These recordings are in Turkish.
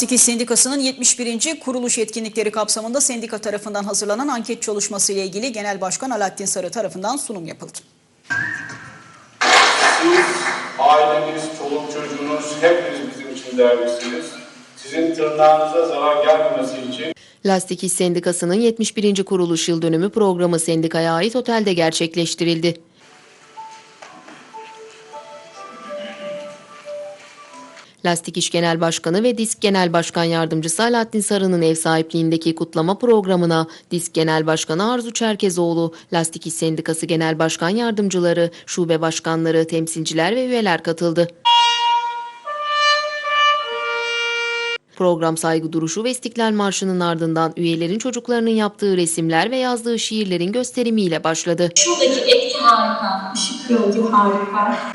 Lastik İş Sendikası'nın 71. kuruluş etkinlikleri kapsamında sendika tarafından hazırlanan anket çalışması ile ilgili Genel Başkan Alaaddin Sarı tarafından sunum yapıldı. Siz, aileniz, çoluk çocuğunuz hepiniz bizim için değerlisiniz. Sizin tırnağınıza zarar gelmemesi için Lastik İş Sendikası'nın 71. kuruluş yıl dönümü programı sendikaya ait otelde gerçekleştirildi. Lastik İş Genel Başkanı ve Disk Genel Başkan Yardımcısı Alaaddin Sarı'nın ev sahipliğindeki kutlama programına Disk Genel Başkanı Arzu Çerkezoğlu, Lastik İş Sendikası Genel Başkan Yardımcıları, şube başkanları, temsilciler ve üyeler katıldı. Program saygı duruşu ve İstiklal Marşı'nın ardından üyelerin çocuklarının yaptığı resimler ve yazdığı şiirlerin gösterimiyle başladı. Şuradaki etki harika, ışık gördü harika.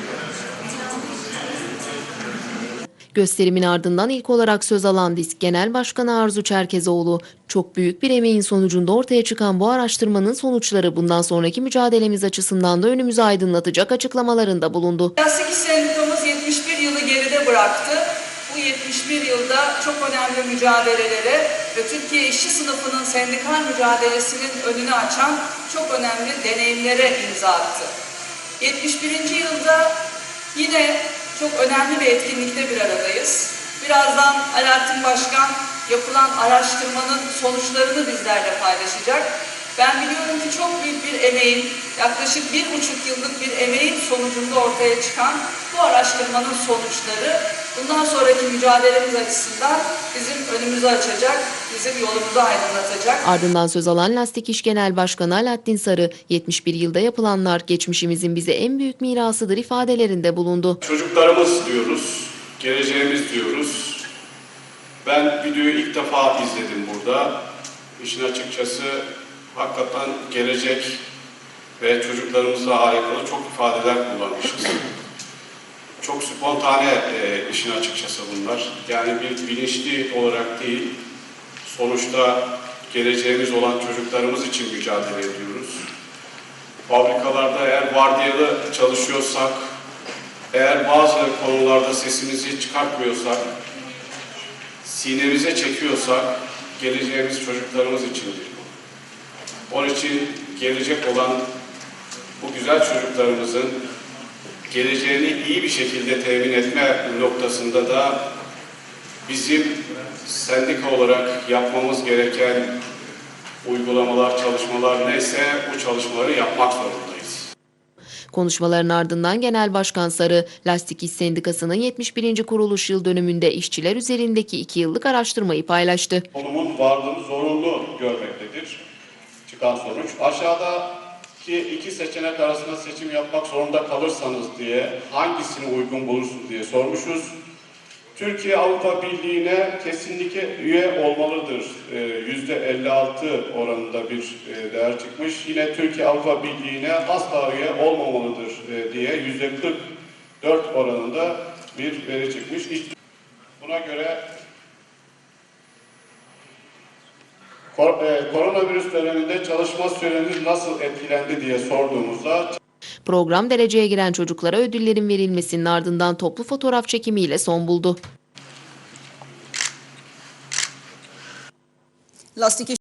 Gösterimin ardından ilk olarak söz alan DİSK Genel Başkanı Arzu Çerkezoğlu, çok büyük bir emeğin sonucunda ortaya çıkan bu araştırmanın sonuçları bundan sonraki mücadelemiz açısından da önümüzü aydınlatacak açıklamalarında bulundu. İş Sendikamız 71 yılı geride bıraktı. Bu 71 yılda çok önemli mücadelelere ve Türkiye işçi sınıfının sendikal mücadelesinin önünü açan çok önemli deneyimlere imza attı. 71. yılda yine çok önemli bir etkinlikte bir aradayız. Birazdan Alaaddin Başkan yapılan araştırmanın sonuçlarını bizlerle paylaşacak. Ben biliyorum ki çok büyük bir emeğin, yaklaşık bir buçuk yıllık bir emeğin sonucunda ortaya çıkan bu araştırmanın sonuçları bundan sonraki mücadelemiz açısından bizim önümüzü açacak, bizim yolumuzu aydınlatacak. Ardından söz alan Lastik İş Genel Başkanı Alaaddin Sarı, 71 yılda yapılanlar geçmişimizin bize en büyük mirasıdır ifadelerinde bulundu. çocuklarımız diyoruz, geleceğimiz diyoruz. Ben videoyu ilk defa izledim burada. İşin açıkçası hakikaten gelecek ve çocuklarımızla alakalı çok ifadeler kullanmışız. Çok spontane e, işin açıkçası bunlar. Yani bir bilinçli olarak değil, sonuçta geleceğimiz olan çocuklarımız için mücadele ediyoruz. Fabrikalarda eğer vardiyalı çalışıyorsak, eğer bazı konularda sesimizi çıkartmıyorsak, sinemize çekiyorsak, geleceğimiz çocuklarımız içindir. Onun için gelecek olan bu güzel çocuklarımızın geleceğini iyi bir şekilde temin etme noktasında da bizim sendika olarak yapmamız gereken uygulamalar, çalışmalar neyse bu çalışmaları yapmak zorundayız. Konuşmaların ardından Genel Başkan Sarı, Lastik İş Sendikası'nın 71. kuruluş yıl dönümünde işçiler üzerindeki 2 yıllık araştırmayı paylaştı. Konumun varlığını zorunlu görmektedir. Çıkan sonuç. Aşağıdaki iki seçenek arasında seçim yapmak zorunda kalırsanız diye hangisini uygun bulursunuz diye sormuşuz. Türkiye Avrupa Birliği'ne kesinlikle üye olmalıdır. Ee, Yüzde 56 oranında bir e, değer çıkmış. Yine Türkiye Avrupa Birliği'ne asla üye olmamalıdır e, diye yüzde 44 oranında bir veri çıkmış. Buna göre Kor- e, koronavirüs döneminde çalışma süreniz nasıl etkilendi diye sorduğumuzda Program dereceye giren çocuklara ödüllerin verilmesinin ardından toplu fotoğraf çekimiyle son buldu. Lastik